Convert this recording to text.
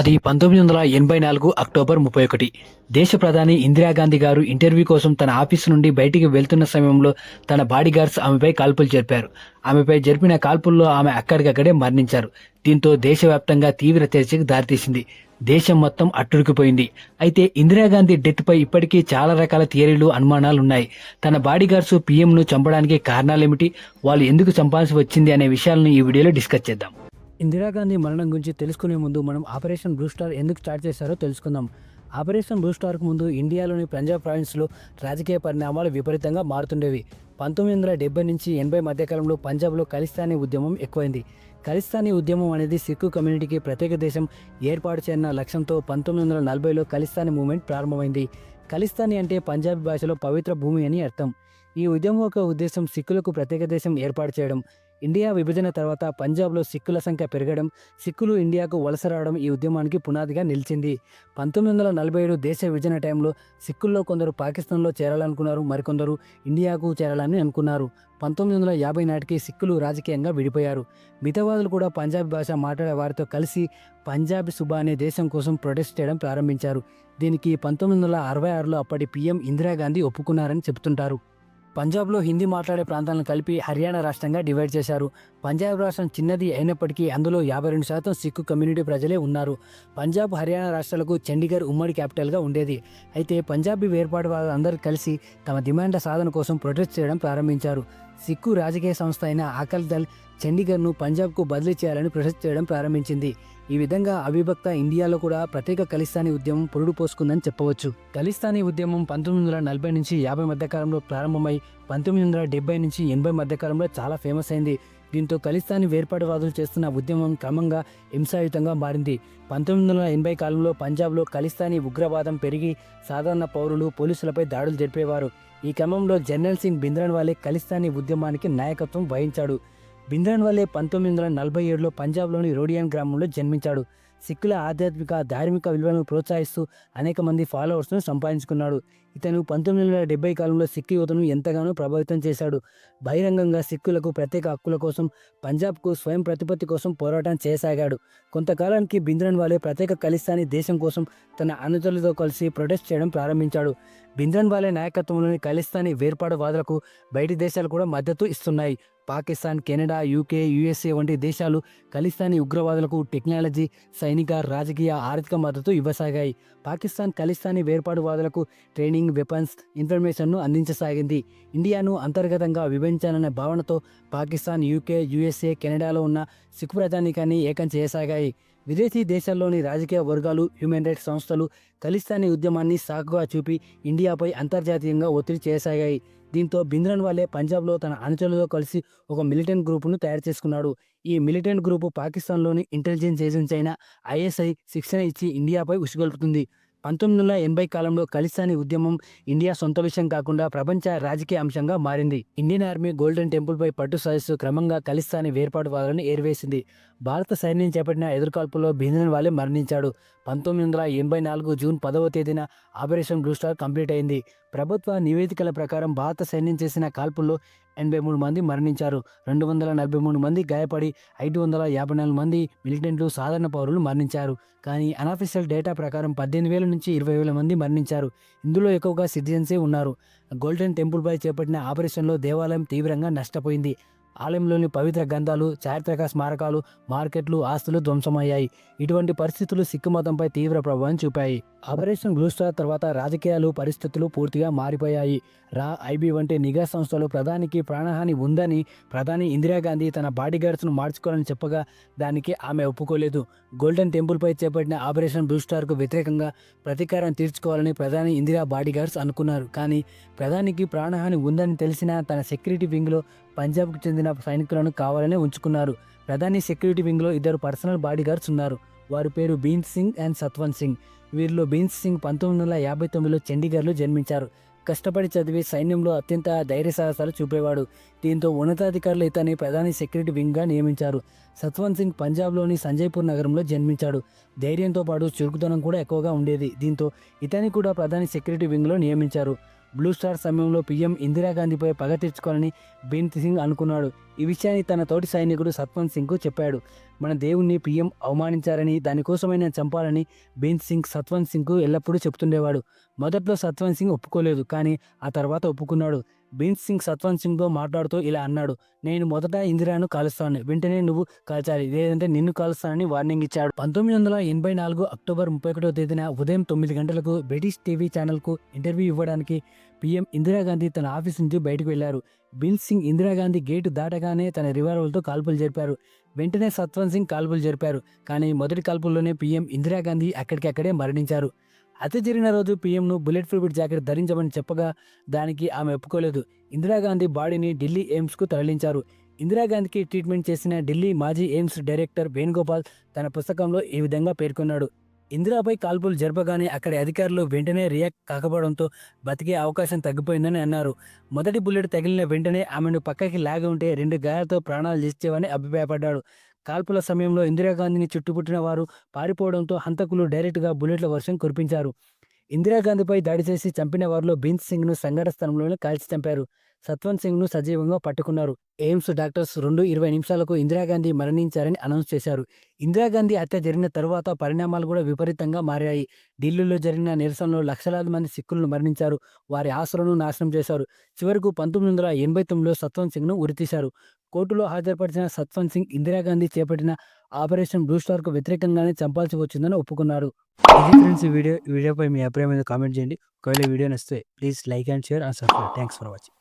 అది పంతొమ్మిది వందల ఎనభై నాలుగు అక్టోబర్ ముప్పై ఒకటి. దేశ ప్రధాని ఇందిరాగాంధీ గారు ఇంటర్వ్యూ కోసం తన ఆఫీసు నుండి బయటికి వెళ్తున్న సమయంలో తన బాడీగార్డ్స్ ఆమెపై కాల్పులు జరిపారు. ఆమెపై జరిపిన కాల్పుల్లో ఆమె అక్కడికక్కడే మరణించారు. దీంతో దేశవ్యాప్తంగా తీవ్ర చర్చకు దారితీసింది. దేశం మొత్తం అట్టుడికిపోయింది అయితే ఇందిరాగాంధీ డెత్ పై ఇప్పటికీ చాలా రకాల థియరీలు అనుమానాలు ఉన్నాయి తన బాడీగార్డ్స్ పీఎంను చంపడానికి కారణాలేమిటి? వాళ్ళు ఎందుకు చంపాల్సి వచ్చింది అనే విషయాలను ఈ వీడియోలో డిస్కస్ చేద్దాం. ఇందిరాగాంధీ మరణం గురించి తెలుసుకునే ముందు మనం ఆపరేషన్ బ్లూ స్టార్ ఎందుకు స్టార్ట్ చేశారో తెలుసుకుందాం. ఆపరేషన్ బ్లూ స్టార్కు ముందు ఇండియాలోని పంజాబ్ ప్రావిన్స్లో రాజకీయ పరిణామాలు విపరీతంగా మారుతుండేవి. పంతొమ్మిది వందల డెబ్బై నుంచి ఎనభై మధ్యకాలంలో పంజాబ్లో ఖలిస్తానీ ఉద్యమం ఎక్కువైంది. ఖలిస్తానీ ఉద్యమం అనేది సిక్కు కమ్యూనిటీకి ప్రత్యేక దేశం ఏర్పాటు చేయన్న లక్ష్యంతో పంతొమ్మిది వందల నలభైలో ఖలిస్తానీ మూమెంట్ ప్రారంభమైంది. ఖలిస్తానీ అంటే పంజాబీ భాషలో పవిత్ర భూమి అని అర్థం. ఈ ఉద్యమం యొక్క ఉద్దేశం సిక్కులకు ప్రత్యేక దేశం ఏర్పాటు చేయడం. ఇండియా విభజన తర్వాత పంజాబ్లో సిక్కుల సంఖ్య పెరగడం సిక్కులు ఇండియాకు వలస రావడం ఈ ఉద్యమానికి పునాదిగా నిలిచింది. పంతొమ్మిది వందల నలభై ఏడు దేశ విభజన టైంలో సిక్కుల్లో కొందరు పాకిస్తాన్లో చేరాలనుకున్నారు మరికొందరు ఇండియాకు చేరాలని అనుకున్నారు. పంతొమ్మిది వందల యాభై నాటికి సిక్కులు రాజకీయంగా విడిపోయారు. మితవాదులు కూడా పంజాబీ భాష మాట్లాడే వారితో కలిసి పంజాబీ సుబా అనే దేశం కోసం ప్రొటెస్ట్ చేయడం ప్రారంభించారు. దీనికి పంతొమ్మిది వందల అరవై ఆరులో అప్పటి పీఎం ఇందిరాగాంధీ ఒప్పుకున్నారని చెబుతుంటారు. పంజాబ్లో హిందీ మాట్లాడే ప్రాంతాలను కలిపి హర్యానా రాష్ట్రంగా డివైడ్ చేశారు. పంజాబ్ రాష్ట్రం చిన్నది అయినప్పటికీ అందులో యాభై రెండు శాతం సిక్కు కమ్యూనిటీ ప్రజలే ఉన్నారు. పంజాబ్ హర్యానా రాష్ట్రాలకు చండీగఢ్ ఉమ్మడి క్యాపిటల్గా ఉండేది. అయితే పంజాబీ వేర్పాటు వారు అందరూ కలిసి తమ డిమాండ్ల సాధన కోసం ప్రొటెస్ట్ చేయడం ప్రారంభించారు. సిక్కు రాజకీయ సంస్థ అయిన అకల్ దళ్ చండీగఢ్ను పంజాబ్కు బదిలీ చేయాలని ప్రొసెస్ చేయడం ప్రారంభించింది. ఈ విధంగా అవిభక్త ఇండియాలో కూడా ప్రత్యేక ఖలిస్తానీ ఉద్యమం పొరుడు పోసుకుందని చెప్పవచ్చు. ఖలిస్తానీ ఉద్యమం పంతొమ్మిది వందల నలభై నుంచి యాభై మధ్యకాలంలో ప్రారంభమై పంతొమ్మిది వందల డెబ్బై నుంచి ఎనభై మధ్య కాలంలో చాలా ఫేమస్ అయింది. దీంతో ఖలిస్తాన్ వేర్పాటువాదులు చేస్తున్న ఉద్యమం క్రమంగా హింసాయుతంగా మారింది. పంతొమ్మిది వందల ఎనభై కాలంలో పంజాబ్లో ఖలిస్తానీ ఉగ్రవాదం పెరిగి సాధారణ పౌరులు పోలీసులపై దాడులు జరిపేవారు. ఈ క్రమంలో జనరల్ సింగ్ బింద్రన్వాలే ఖలిస్తానీ ఉద్యమానికి నాయకత్వం వహించాడు. బింద్రన్వాలే పంతొమ్మిది వందల నలభై ఏడులో పంజాబ్లోని రోడియన్ గ్రామంలో జన్మించాడు. సిక్కుల ఆధ్యాత్మిక ధార్మిక విలువలను ప్రోత్సహిస్తూ అనేక మంది ఫాలోవర్స్ను సంపాదించుకున్నాడు. ఇతను పంతొమ్మిది వందల డెబ్బై కాలంలో సిక్కు యువతను ఎంతగానో ప్రభావితం చేశాడు. బహిరంగంగా సిక్కులకు ప్రత్యేక హక్కుల కోసం పంజాబ్కు స్వయం ప్రతిపత్తి కోసం పోరాటం చేసాగాడు కొంతకాలానికి బింద్రన్ వాలే ప్రత్యేక ఖలిస్తానీ దేశం కోసం తన అనుచరులతో కలిసి ప్రొటెస్ట్ చేయడం ప్రారంభించాడు. బింద్రన్ వాలే నాయకత్వంలోని ఖలిస్తానీ వేర్పాటువాదులకు బయటి దేశాలు కూడా మద్దతు ఇస్తున్నాయి. పాకిస్తాన్ కెనడా యూకే యుఎస్ఏ వంటి దేశాలు ఖలిస్తానీ ఉగ్రవాదులకు టెక్నాలజీ సైనిక రాజకీయ ఆర్థిక మద్దతు ఇవ్వసాగాయి. పాకిస్తాన్ ఖలిస్తానీ వేర్పాటువాదులకు ట్రైనింగ్ వెపన్స్ ఇన్ఫర్మేషన్ను అందించసాగింది. ఇండియాను అంతర్గతంగా విభజించాలనే భావనతో పాకిస్తాన్ యూకే యుఎస్ఏ కెనడాలో ఉన్న సిక్కు ప్రజానీకాన్ని ఏకం చేయసాగాయి. విదేశీ దేశాల్లోని రాజకీయ వర్గాలు హ్యూమన్ రైట్స్ సంస్థలు ఖలిస్తానీ ఉద్యమాన్ని సాకుగా చూపి ఇండియాపై అంతర్జాతీయంగా ఒత్తిడి చేసాగాయి దీంతో బింద్రన్ వాలే పంజాబ్లో తన అనుచరులతో కలిసి ఒక మిలిటెంట్ గ్రూపును తయారు చేసుకున్నాడు. ఈ మిలిటెంట్ గ్రూపు పాకిస్తాన్లోని ఇంటెలిజెన్స్ ఏజెన్సీ అయిన ఐఎస్ఐ శిక్షణ ఇచ్చి ఇండియాపై ఉసిగొల్పుతుంది. పంతొమ్మిది వందల ఎనభై కాలంలో ఖలిస్తానీ ఉద్యమం ఇండియా సొంత విషయం కాకుండా ప్రపంచ రాజకీయ అంశంగా మారింది. ఇండియన్ ఆర్మీ గోల్డెన్ టెంపుల్పై పట్టు సదస్సు క్రమంగా ఖలిస్తానీ వేర్పాటువాదాలను ఏరివేసింది. భారత సైన్యం చేపట్టిన ఎదుర్కాల్పుల్లో బింద్రన్ వాలే మరణించాడు. పంతొమ్మిది వందల ఎనభై నాలుగు జూన్ పదవ తేదీన ఆపరేషన్ బ్లూ స్టార్ కంప్లీట్ అయింది. ప్రభుత్వ నివేదికల ప్రకారం భారత సైన్యం చేసిన కాల్పుల్లో ఎనభై మూడు మంది మరణించారు. రెండు వందల నలభై మూడు మంది గాయపడి ఐదు వందల యాభై నాలుగు మంది మిలిటెంట్లు సాధారణ పౌరులు మరణించారు. కానీ అనఫీషియల్ డేటా ప్రకారం పద్దెనిమిది వేల నుంచి ఇరవై వేల మంది మరణించారు. ఇందులో ఎక్కువగా సిటిజన్సే ఉన్నారు. గోల్డెన్ టెంపుల్పై చేపట్టిన ఆపరేషన్లో దేవాలయం తీవ్రంగా నష్టపోయింది. ఆలయంలోని పవిత్ర గ్రంథాలు చారిత్రక స్మారకాలు మార్కెట్లు ఆస్తులు ధ్వంసమయ్యాయి. ఇటువంటి పరిస్థితులు సిక్కు మతంపై తీవ్ర ప్రభావం చూపాయి. ఆపరేషన్ బ్లూ స్టార్ తర్వాత రాజకీయాలు పరిస్థితులు పూర్తిగా మారిపోయాయి. రా ఐబీ వంటి నిఘా సంస్థలు ప్రధానికి ప్రాణహాని ఉందని ప్రధాని ఇందిరాగాంధీ తన బాడీగార్డ్స్ను మార్చుకోవాలని చెప్పగా దానికి ఆమె ఒప్పుకోలేదు. గోల్డెన్ టెంపుల్పై చేపట్టిన ఆపరేషన్ బ్లూ స్టార్కు వ్యతిరేకంగా ప్రతీకారం తీర్చుకోవాలని ప్రధాని ఇందిరా బాడీగార్డ్స్ అనుకున్నారు. కానీ ప్రధానికి ప్రాణహాని ఉందని తెలిసిన తన సెక్యూరిటీ వింగ్లో పంజాబ్కు చెందిన సైనికులను కావాలనే ఉంచుకున్నారు. ప్రధాని సెక్యూరిటీ వింగ్లో ఇద్దరు పర్సనల్ బాడీగార్డ్స్ ఉన్నారు. వారి పేరు బీన్ సింగ్ అండ్ సత్వంత్ సింగ్. వీరిలో బీన్ సింగ్ పంతొమ్మిది వందల యాభై తొమ్మిదిలో చండీగఢ్లో జన్మించారు. కష్టపడి చదివి సైన్యంలో అత్యంత ధైర్య సాహసాలు చూపేవాడు. దీంతో ఉన్నతాధికారులు ఇతని ప్రధాని సెక్యూరిటీ వింగ్గా నియమించారు. సత్వంత్ సింగ్ పంజాబ్లోని సంజయ్పూర్ నగరంలో జన్మించాడు. ధైర్యంతో పాటు చురుకుదనం కూడా ఎక్కువగా ఉండేది. దీంతో ఇతని కూడా ప్రధాని సెక్యూరిటీ వింగ్లో నియమించారు. బ్లూ స్టార్ సమయంలో పీఎం ఇందిరాగాంధీపై పగ తెచ్చుకోవాలని బీన్త్ సింగ్ అనుకున్నాడు. ఈ విషయాన్ని తన తోటి సైనికుడు సత్వంత్ సింగ్కు చెప్పాడు. మన దేవుణ్ణి పీఎం అవమానించారని దానికోసమైన చంపాలని బీన్త్ సింగ్ సత్వంత్ సింగ్కు ఎల్లప్పుడూ చెప్తుండేవాడు మొదట్లో సత్వంత్ సింగ్ ఒప్పుకోలేదు కానీ ఆ తర్వాత ఒప్పుకున్నాడు. బీన్ సింగ్ సత్వంత్ సింగ్తో మాట్లాడుతూ ఇలా అన్నాడు. నేను మొదట ఇందిరాను కాలుస్తాను. వెంటనే నువ్వు కాల్చాలి. లేదంటే నిన్ను కాలుస్తానని వార్నింగ్ ఇచ్చాడు. పంతొమ్మిది వందల ఎనభై నాలుగు అక్టోబర్ ముప్పై ఒకటో తేదీన ఉదయం తొమ్మిది గంటలకు బ్రిటిష్ టీవీ ఛానల్కు ఇంటర్వ్యూ ఇవ్వడానికి పీఎం ఇందిరాగాంధీ తన ఆఫీస్ నుంచి బయటకు వెళ్ళారు బిల్ సింగ్ ఇందిరాగాంధీ గేటు దాటగానే తన రివాల్వర్తో కాల్పులు జరిపారు. వెంటనే సత్వంత్ సింగ్ కాల్పులు జరిపారు. కానీ మొదటి కాల్పుల్లోనే పీఎం ఇందిరాగాంధీ అక్కడికక్కడే మరణించారు. హత్య జరిగిన రోజు పీఎంను బుల్లెట్ ప్రూఫ్ జాకెట్ ధరించమని చెప్పగా దానికి ఆమె ఒప్పుకోలేదు. ఇందిరాగాంధీ బాడీని ఢిల్లీ ఎయిమ్స్కు తరలించారు. ఇందిరాగాంధీకి ట్రీట్మెంట్ చేసిన ఢిల్లీ మాజీ ఎయిమ్స్ డైరెక్టర్ వేణుగోపాల్ తన పుస్తకంలో ఈ విధంగా పేర్కొన్నాడు. ఇందిరాపై కాల్పులు జరపగానే అక్కడి అధికారులు వెంటనే రియాక్ట్ కాకపోవడంతో బతికే అవకాశం తగ్గిపోయిందని అన్నారు. మొదటి బుల్లెట్ తగిలిన వెంటనే ఆమెను పక్కకి లాగి ఉంటే రెండు గాయాలతో ప్రాణాలు చేసేవని అభిప్రాయపడ్డాడు. కాల్పుల సమయంలో ఇందిరాగాంధీని చుట్టుముట్టిన వారు పారిపోవడంతో హంతకులు డైరెక్ట్గా బుల్లెట్ల వర్షం కురిపించారు. ఇందిరాగాంధీపై దాడి చేసి చంపిన వారిలో బీన్స్ సింగ్ను సంఘటన స్థలంలోనే కాల్చి చంపారు. సత్వంత్ సింగ్ను సజీవంగా పట్టుకున్నారు. ఎయిమ్స్ డాక్టర్స్ రెండు ఇరవై నిమిషాలకు ఇందిరాగాంధీ మరణించారని అనౌన్స్ చేశారు. ఇందిరాగాంధీ హత్య జరిగిన తరువాత పరిణామాలు కూడా విపరీతంగా మారాయి. ఢిల్లీలో జరిగిన నిరసనలో లక్షలాది మంది సిక్కులను మరణించారు. వారి ఆశలను నాశనం చేశారు. చివరకు పంతొమ్మిది వందల ఎనభై తొమ్మిదిలో సత్వంత్ సింగ్ను ఉరితీశారు. కోర్టులో హాజరుపరిచిన సత్వంత్ సింగ్ ఇందిరాగాంధీ చేపట్టిన ఆపరేషన్ బ్లూ స్టార్కు వ్యతిరేకంగానే చంపాల్సి వచ్చిందని ఒప్పుకున్నారు ఇది ఫ్రెండ్స్ ఈ వీడియో వీడియోపై మీ అభిప్రాయం మీద కామెంట్ చేయండి. ఒకవేళ వీడియో నచ్చితే please like and share and subscribe. Thanks for watching.